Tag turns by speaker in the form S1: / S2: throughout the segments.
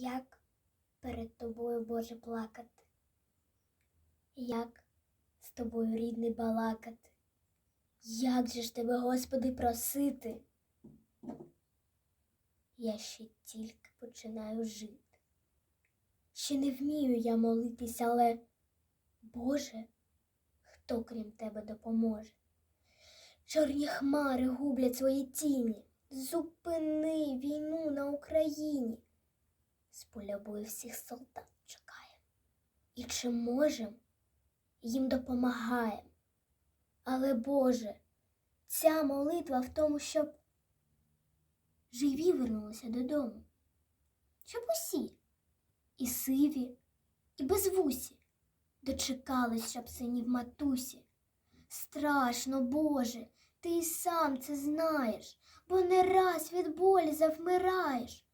S1: Як перед тобою, Боже, плакати? Як з тобою, рідний, балакати? Як же ж тебе, Господи, просити? Я ще тільки починаю жити. Ще не вмію я молитись, але, Боже, хто крім тебе допоможе? Чорні хмари гублять свої тіні. Зупини війну на Україні. З поля бою всіх солдат чекає. І чи можем, їм допомагаєм. Але, Боже, ця молитва в тому, щоб живі вернулися додому. Щоб усі, і сиві, і безвусі, дочекались, щоб синів матусі. Страшно, Боже, ти і сам це знаєш, бо не раз від болі завмираєш.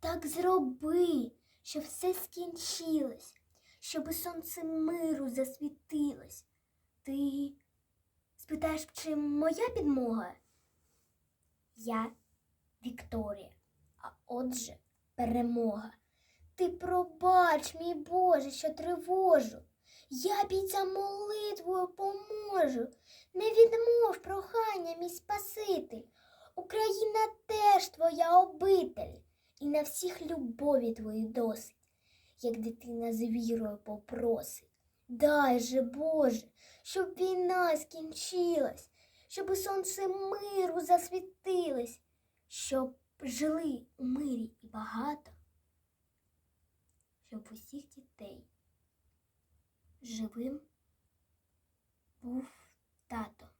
S1: Так зроби, щоб все скінчилось, щоби сонце миру засвітилось. Ти спитаєш, чи моя підмога? Я Вікторія, а отже перемога. Ти пробач, мій Боже, що тривожу. Я бійцям молитвою поможу. Не відмов прохання, мій Спаситель. Україна теж твоя обитель, і на всіх любові твої досить, як дитина з вірою попросить. Дай же, Боже, щоб війна скінчилась, щоб сонце миру засвітилось, щоб жили у мирі і багато, щоб усіх дітей живим був тато.